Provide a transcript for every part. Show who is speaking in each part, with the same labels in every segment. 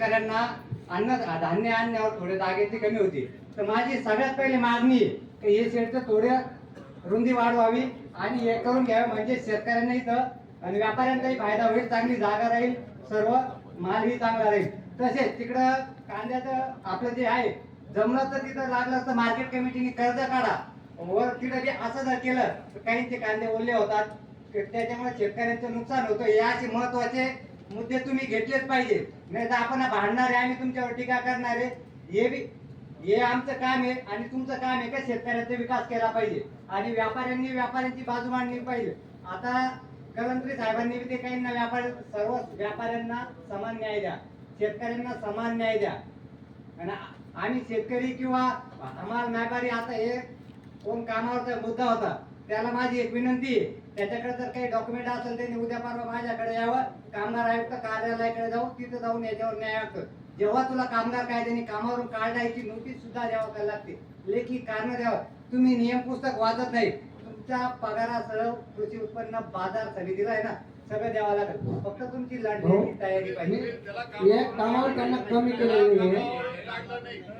Speaker 1: शेतकऱ्यांना अन्न धान्य आणण्यावर थोडे दागेची कमी होती. तर माझी सगळ्यात पहिली मागणी आहे की हे शेडचं थोडं रुंदी वाढवावी आणि हे करून घ्यावे. म्हणजे शेतकऱ्यांना इथं आणि व्यापाऱ्यांचाही फायदा होईल चांगली जागा राहील सर्व मालही चांगला राहील. तसेच तिकडं कांद्याचं आपलं जे आहे जमलं तर तिथं लागलं तर मार्केट कमिटीने कर्ज काढा. वर तिथं जे असं जर केलं तर काहींचे कांदे ओले होतात. त्याच्यामुळे शेतकऱ्यांचं नुकसान होतं. हे असे महत्त्वाचे मुद्दे तुम्ही घेतलेच पाहिजे. नाही तर आपण भांडणारे आम्ही तुमच्यावर टीका करणारे हे बी हे आमचं काम आहे आणि तुमचं काम आहे का? शेतकऱ्याचा विकास केला पाहिजे. आणि व्यापाऱ्यांनी व्यापाऱ्यांची बाजू मांडली पाहिजे. आता कलंत्री साहेबांनी ते काही ना व्यापार सर्व व्यापाऱ्यांना समान न्याय द्या. शेतकऱ्यांना समान न्याय द्या. आणि आम्ही शेतकरी किंवा हमाल व्यापारी आता हे कोण कामावरचा मुद्दा होता. त्याला माझी एक विनंती आहे. त्याच्याकडे जर काही डॉक्युमेंट असेल त्यांनी उद्या परवा माझ्याकडे यावं. कामगार आयुक्त कार्यालयाकडे जाऊ तिथे जाऊन याच्यावर न्याय हक्क जेव्हा तुला कामगार कायद्याने कामावरून काढायची नोटीस सुद्धा द्यावं लागते? लेखी कारण द्यावं. तुम्ही नियम पुस्तक वाचत नाही. तुमच्या पगारासह कृषी उत्पन्न बाजार समितीला आहे ना? सगळं द्यावं लागेल. फक्त तुमची लढण्याची तयारी पाहिजे.
Speaker 2: मी एक कामावर त्यांना कमी केलेली आहे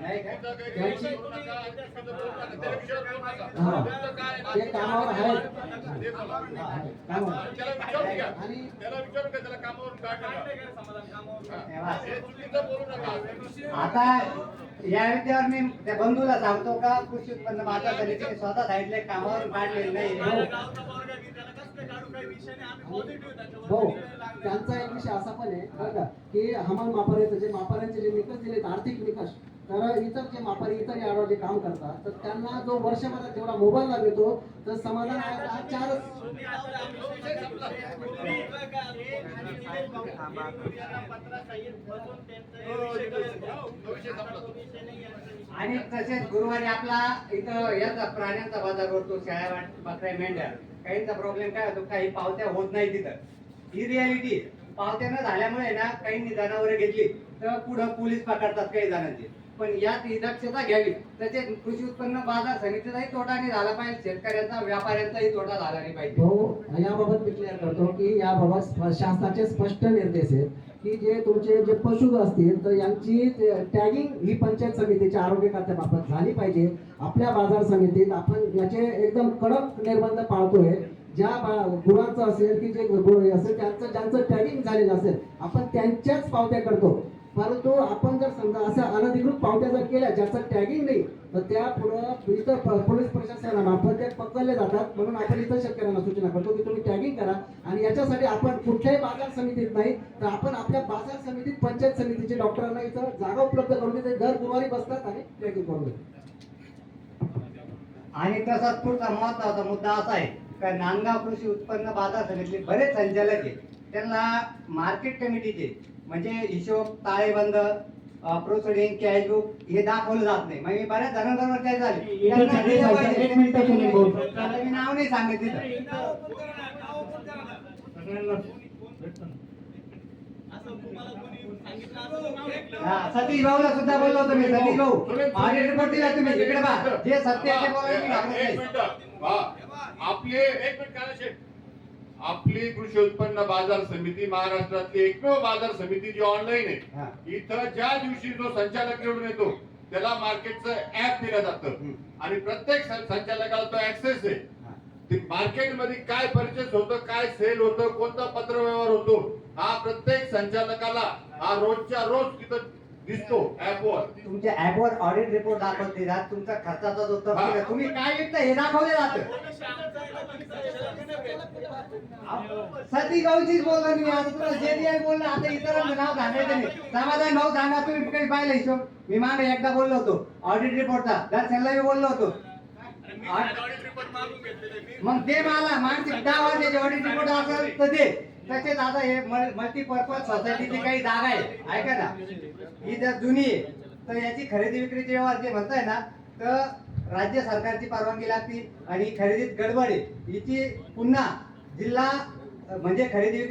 Speaker 1: नाही का?
Speaker 2: त्यांची हा. ते कामावर आहेत. कामावर. आणि
Speaker 1: आता या विद्यावर मी त्या बंधूला सांगतो का कृषी उत्पन्न बाजार समितीने स्वतः सांगितले कामावरून काढलेलं नाही.
Speaker 2: हो त्यांचा एक विषय असा पण आहे बरं का की हमाल मापाऱ्याचं जे मापाऱ्यांचे जे निकष दिलेत आर्थिक निकष तर इतर जे मापारी इतर यार्डवर जे काम करतात तर त्यांना जो वर्षभरात जेवढा मोबाईल लागतो तर समाधान आहे. आज चारच
Speaker 1: आणि तसेच गुरुवारी आपला इथं याचा प्राण्यांचा बाजार भरतो वाट- बकऱ्या मेंढ्या. काहींचा प्रॉब्लेम काय होतो? काही पावत्या होत नाही तिथं. ही रियालिटी पावत्या न झाल्यामुळे ना काहींनी जनावरे घेतली तर पुढं पोलीस पकडतात काही जणांची. पण यात ही दक्षता घ्यावी. तसेच कृषी उत्पन्न बाजार समितीचाही तोटा नाही झाला पाहिजे. शेतकऱ्यांचा व्यापाऱ्यांचाही तोटा झाला नाही पाहिजे.
Speaker 2: हो याबाबत मी क्लिअर करतो की याबाबत शासनाचे स्पष्ट निर्देश आहेत. की जे तुमचे जे पशु असतील तर यांची टॅगिंग ही पंचायत समितीच्या आरोग्य खात्याबाबत झाली पाहिजे. आपल्या बाजार समितीत आपण याचे एकदम कडक निर्बंध पाळतोय. ज्या गुरांचं असेल की जे गुरु असेल त्यांचं ज्यांचं टॅगिंग झालेलं असेल आपण त्यांच्याच पावत्या करतो. परंतु आपण जर समजा असं अनधिकृत पावत्या जर केल्या ज्याचं टॅगिंग नाही तर त्या पुढं इतर पोलीस प्रशासनामार्फत ते पकडले जातात. म्हणून आपण इतर शेतकऱ्यांना सूचना करतो की तुम्ही टॅगिंग करा. आणि याच्यासाठी आपण कुठल्याही बाजार समितीत नाही तर आपण आपल्या बाजार समितीत पंचायत समितीचे डॉक्टरांना इथं जागा उपलब्ध करून देते. दर गुरुवारी बसतात आणि टॅगिंग करून देतात.
Speaker 1: आणि तसाच पुढचा महत्त्वाचा मुद्दा असा आहे का नांदगाव कृषी उत्पन्न बाजार समितीत बरेच संचालक आहेत. त्यांना मार्केट कमिटीचे म्हणजे हिशोब ताळेबंद प्रोसिडिंग कॅशबुक हे दाखवलं जात नाही. मग मी बऱ्याच जणांबरोबर काय झाले. मी नाव नाही सांगत हा, सतीश भाऊला सुद्धा बोललो होतो मी सतीश भाऊ. ऑडिट रिपोर्ट दिला तुम्ही इकडे बा जे सत्य.
Speaker 3: आपले एक मिनिट. आपली कृषी उत्पन्न बाजार समिती महाराष्ट्रातली एकमेव बाजार समिती जी ऑनलाईन. आहे इथं ज्या दिवशी जो संचालक निवडून येतो त्याला मार्केटचं ऍप दिलं जातं. आणि प्रत्येक संचालकाला तो ऍक्सेस आहे. ते मार्केटमध्ये काय परचेस होतं काय सेल होतं कोणता पत्र व्यवहार होतो हा प्रत्येक संचालकाला हा रोजच्या रोज तिथं दिसतो. ऍपवर
Speaker 1: तुमच्या ऍपवर ऑडिट रिपोर्ट दाखवते. जात तुमचा खर्चाचा जो तपशील आहे, तुम्ही काय विकता हे दाखवले जातं सती गावचीच बोललो मी. आता तुला जे जे बोललो आता इतरांचं नाव सांगायचं नाही. समाधान भाऊ सांगा तुम्ही काही पाहिलं हिशोब? मी मागे एकदा बोललो होतो. ऑडिट रिपोर्टचा दर्शनला मी बोललो होतो. मग ते मला मानसिक दहा वाजण्याचे ऑडिट रिपोर्ट असेल तर ते तसेच आता हे मल्टीपर्पज सोसायटीची काही जागा आहे. ऐका ना. ही जर जुनी आहे तर याची खरेदी विक्रीचे व्यवहार जे म्हणताय ना तर राज्य सरकारची परवानगी लागते आणि खरेदीत गडबड आहे. हिची पुन्हा जिल्हा म्हणजे खरेदी